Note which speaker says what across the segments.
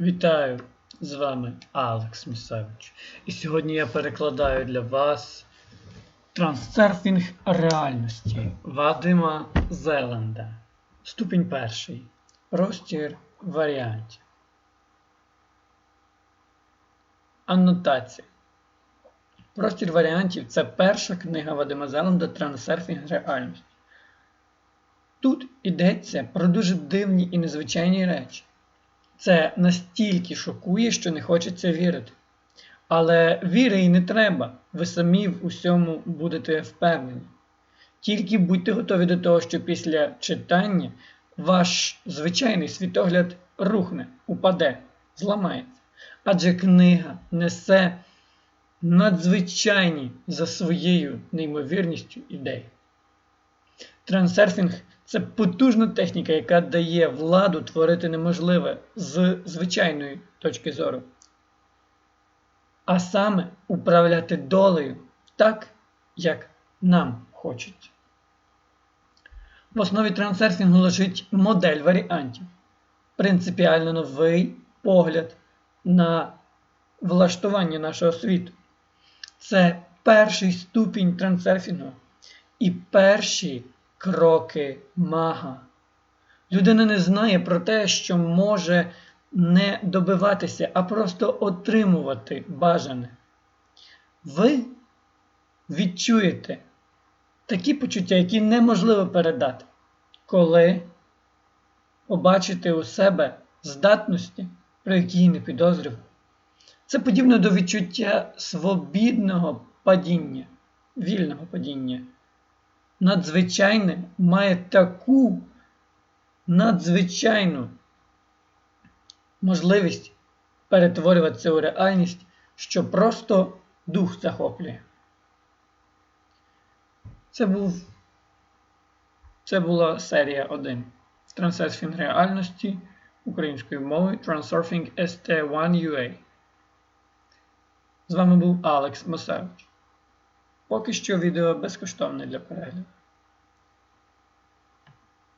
Speaker 1: Вітаю! З вами Алекс Місевич. І сьогодні я перекладаю для вас трансерфінг реальності Вадима Зеланда. Ступінь перший. Простір варіантів. Аннотація. Простір варіантів це перша книга Вадима Зеланда Трансерфінг реальності. Тут йдеться про дуже дивні і незвичайні речі. Це настільки шокує, що не хочеться вірити. Але віри й не треба, ви самі в усьому будете впевнені. Тільки будьте готові до того, що після читання ваш звичайний світогляд рухне, упаде, зламається. Адже книга несе надзвичайні за своєю неймовірністю ідеї. Трансерфінг це потужна техніка, яка дає владу творити неможливе з звичайної точки зору. А саме управляти долею так, як нам хочеться. В основі трансерфінгу лежить модель варіантів, принципіально новий погляд на влаштування нашого світу. Це перший ступінь трансерфінгу і перші кроки мага. Людина не знає про те, що може не добиватися, а просто отримувати бажане. Ви відчуєте такі почуття, які неможливо передати, коли побачите у себе здатності, про які не підозрював. Це подібно до відчуття свобідного падіння, вільного падіння надзвичайне має таку надзвичайну можливість перетворюватися у реальність, що просто дух захоплює. Це був це була серія 1 Трансерфінг реальності українською мовою Transurfing ST1UA. З вами був Алекс Масевич. Поки що відео безкоштовне для перегляду.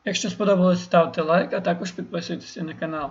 Speaker 1: Якщо сподобалось, ставте лайк, а також підписуйтесь на канал.